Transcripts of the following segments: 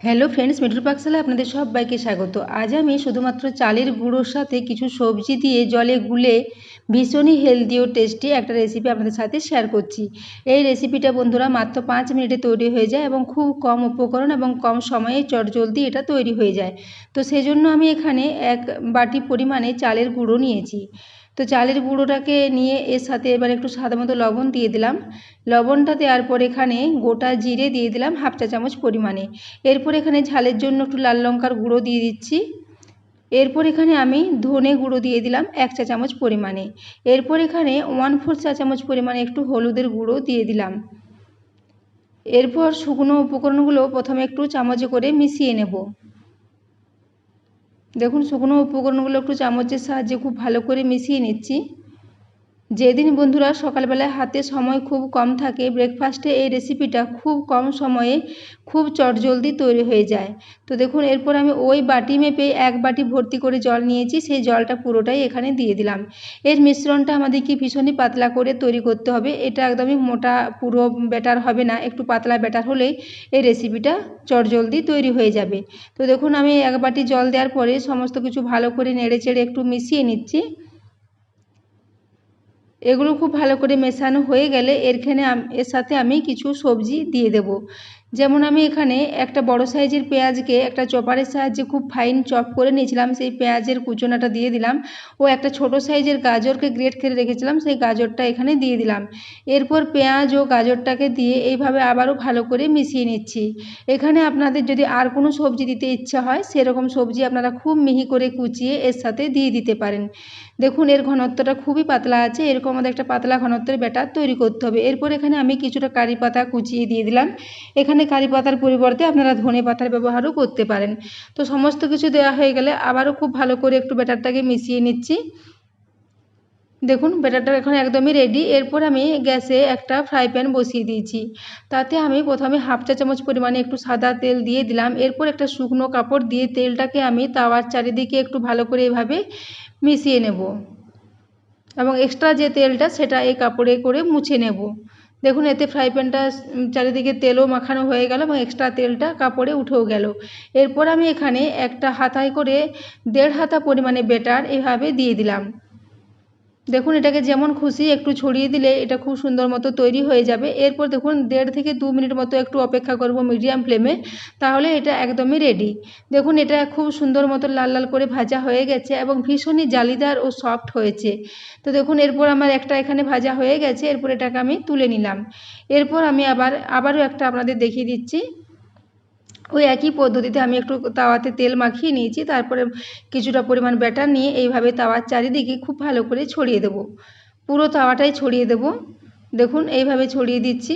Hello friends মিঠুর পাকশালায় আপনাদের সবাইকে স্বাগত। আজ আমি শুধুমাত্র চালের গুঁড়োর সাথে কিছু সবজি দিয়ে জলে গুলে ভীষণই হেলদি ও টেস্টি একটা রেসিপি আপনাদের সাথে শেয়ার করছি। এই রেসিপিটা বন্ধুরা মাত্র পাঁচ মিনিটে তৈরি হয়ে যায় এবং খুব কম উপকরণ এবং কম সময়ে চটজলদি এটা তৈরি হয়ে যায়। তো সেই জন্য আমি এখানে এক বাটি পরিমাণে চালের গুঁড়ো নিয়েছি। তো চালের গুঁড়োটাকে নিয়ে এর সাথে এবার একটু স্বাদ মতো লবণ দিয়ে দিলাম। লবণটা দেওয়ার পর এখানে গোটা জিরে দিয়ে দিলাম হাফ চা চামচ পরিমাণে। এরপর এখানে ঝালের জন্য একটু লাল লঙ্কার গুঁড়ো দিয়ে দিচ্ছি। এরপর এখানে আমি ধনে গুঁড়ো দিয়ে দিলাম এক চা চামচ পরিমাণে। এরপর এখানে ওয়ান ফোর চা চামচ পরিমাণে একটু হলুদের গুঁড়ো দিয়ে দিলাম। এরপর শুকনো উপকরণগুলো প্রথমে একটু চামচে করে মিশিয়ে নেব। দেখুন শুকনো উপকরণগুলো একটু চামচের সাহায্যে খুব ভালো করে মিশিয়ে নিচ্ছি। যেদিন বন্ধুরা সকালবেলায় হাতে সময় খুব কম থাকে ব্রেকফাস্টে এই রেসিপিটা খুব কম সময়ে খুব চটজলদি তৈরি হয়ে যায়। তো দেখুন, এরপর আমি ওই বাটি মেপে এক বাটি ভর্তি করে জল নিয়েছি, সেই জলটা পুরোটাই এখানে দিয়ে দিলাম। এর মিশ্রণটা আমাদেরকে ভীষণই পাতলা করে তৈরি করতে হবে। এটা একদমই মোটা, পুরো ব্যাটার হবে না, একটু পাতলা ব্যাটার হলেই এই রেসিপিটা চটজলদি তৈরি হয়ে যাবে। তো দেখুন, আমি এক বাটি জল দেওয়ার পরে সমস্ত কিছু ভালো করে নেড়ে চেড়ে একটু মিশিয়ে নিচ্ছি। এগুলো খুব ভালো করে মেশানো হয়ে গেলে এরখানে এর সাথে আমি কিছু সবজি দিয়ে দেব। যেমন আমি এখানে একটা বড় সাইজের পেঁয়াজকে একটা চপারের সাহায্যে খুব ফাইন চপ করে নিয়েছিলাম। সেই পেঁয়াজের কুচোনাটা দিয়ে দিলাম। ও একটা ছোট সাইজের গাজরকে গ্রেট করে রেখেছিলাম। সেই গাজরটা এখানে দিয়ে দিলাম। এরপর পেঁয়াজ ও গাজরটাকে দিয়ে এইভাবে আবারও ভালো করে মিশিয়ে নিচ্ছি। এখানে আপনাদের যদি আর কোনো সবজি দিতে ইচ্ছা হয়, সেরকম সবজি আপনারা খুব মিহি করে কুচিয়ে এর সাথে দিয়ে দিতে পারেন। দেখুন, এর ঘনত্বটা খুবই পাতলা আছে। এরকম আমাদের একটা পাতলা ঘনত্বের ব্যাটার তৈরি করতে হবে। এরপর এখানে আমি কিছুটা কারি পাতা কুচিয়ে দিয়ে দিলাম। এখানে কারি পাতার পরিবর্তে আপনারা ধনে পাতার ব্যবহারও করতে পারেন। তো সমস্ত কিছু দেওয়া হয়ে গেলে আবারও খুব ভালো করে একটু ব্যাটারটাকে মিশিয়ে নিচ্ছি। দেখুন, ব্যাটারটা এখন একদমই রেডি এরপর আমি গ্যাসে একটা ফ্রাই প্যান বসিয়ে দিয়েছি। তাতে আমি প্রথমে হাফ চা চামচ পরিমাণে একটু সাদা তেল দিয়ে দিলাম। এরপর একটা শুকনো কাপড় দিয়ে তেলটাকে আমি তাওয়ার চারিদিকে একটু ভালো করে এভাবে মিশিয়ে নেব। এবং এক্সট্রা যে তেলটা, সেটা এই কাপড়ে করে মুছে নেব। দেখুন, এতে ফ্রাই প্যানটা চারিদিকে তেলও মাখানো হয়ে গেল এবং এক্সট্রা তেলটা কাপড়ে উঠেও গেল। এরপর আমি এখানে একটা হাতায় করে দেড় হাতা পরিমাণে বেটার এভাবে দিয়ে দিলাম। দেখুন, এটাকে যেমন খুশি একটু ছড়িয়ে দিলে এটা খুব সুন্দর মতো তৈরি হয়ে যাবে। এরপর দেখুন, দেড় থেকে দু মিনিট মতো একটু অপেক্ষা করব মিডিয়াম ফ্লেমে, তাহলে এটা একদমই রেডি দেখুন, এটা খুব সুন্দর মতো লাল লাল করে ভাজা হয়ে গেছে এবং ভীষণই জালিদার ও সফট হয়েছে। তো দেখুন, এরপর আমার একটা এখানে ভাজা হয়ে গেছে, এরপর এটাকে আমি তুলে নিলাম। এরপর আমি আবার, আবারও একটা আপনাদের দেখিয়ে দিচ্ছি। ওই একই পদ্ধতিতে আমি একটু তাওয়াতে তেল মাখিয়ে নিয়েছি, তারপরে কিছুটা পরিমাণ ব্যাটার নিয়ে এইভাবে তাওয়ার চারিদিকে খুব ভালো করে ছড়িয়ে দেবো। পুরো তাওয়াটাই ছড়িয়ে দেবো। দেখুন, এইভাবে ছড়িয়ে দিচ্ছি।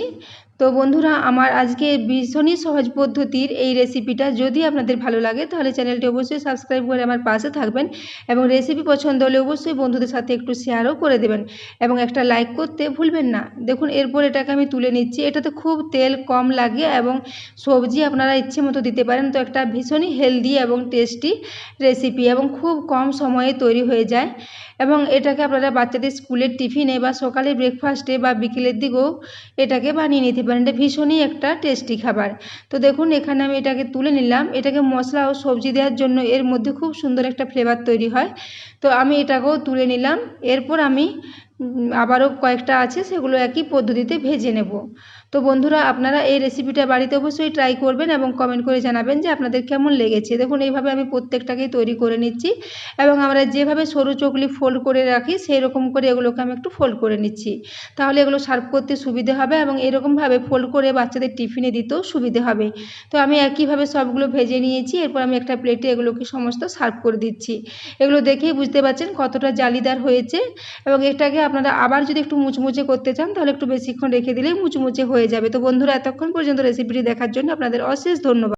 তো বন্ধুরা, আমার আজকে ভীষণই সহজ পদ্ধতির এই রেসিপিটা যদি আপনাদের ভালো লাগে, তাহলে চ্যানেলটি অবশ্যই সাবস্ক্রাইব করে আমার পাশে থাকবেন এবং রেসিপি পছন্দ হলে অবশ্যই বন্ধুদের সাথে একটু শেয়ারও করে দেবেন এবং একটা লাইক করতে ভুলবেন না। দেখুন, এরপর এটাকে আমি তুলে নিচ্ছি। এটাতে খুব তেল কম লাগে এবং সবজি আপনারা ইচ্ছে মতো দিতে পারেন। তো একটা ভীষণই হেলদি এবং টেস্টি রেসিপি এবং খুব কম সময়ে তৈরি হয়ে যায় এবং এটাকে আপনারা বাচ্চাদের স্কুলের টিফিনে বা সকালে ব্রেকফাস্টে বা বিকেলের দিকেও এটাকে বানিয়ে নিতে পারেন এটা ভীষণই একটা টেস্টি খাবার। তো দেখুন, এখানে আমি এটাকে তুলে নিলাম। এটাকে মশলা ও সবজি দেওয়ার জন্য এর মধ্যে খুব সুন্দর একটা ফ্লেভার তৈরি হয়। তো আমি এটাকেও তুলে নিলাম। এরপর আমি আবারও কয়েকটা আছে, সেগুলো একই পদ্ধতিতে ভেজে নেব। তো বন্ধুরা, আপনারা এই রেসিপিটা বাড়িতে অবশ্যই ট্রাই করবেন এবং কমেন্ট করে জানাবেন যে আপনাদের কেমন লেগেছে। দেখুন, এইভাবে আমি প্রত্যেকটাকেই তৈরি করে নিচ্ছি এবং আমরা যেভাবে সরু চকলি ফোল্ড করে রাখি সেই রকম করে এগুলোকে আমি একটু ফোল্ড করে নিচ্ছি। তাহলে এগুলো সার্ভ করতে সুবিধে হবে এবং এরকমভাবে ফোল্ড করে বাচ্চাদের টিফিনে দিতেও সুবিধে হবে। তো আমি একইভাবে সবগুলো ভেজে নিয়েছি, এরপর আমি একটা প্লেটে এগুলোকে সমস্ত সার্ভ করে দিচ্ছি। এগুলো দেখেই বুঝতে পারছেন কতটা জালিদার হয়েছে এবং এটাকে আপনারা আবার যদি একটু মুচমুচে করতে চান, তাহলে একটু বেশিক্ষণ রেখে দিলেই মুচমুচে হয়ে যাবে। তো বন্ধুরা, এতক্ষণ পর্যন্ত রেসিপিটি দেখার জন্য আপনাদের অশেষ ধন্যবাদ।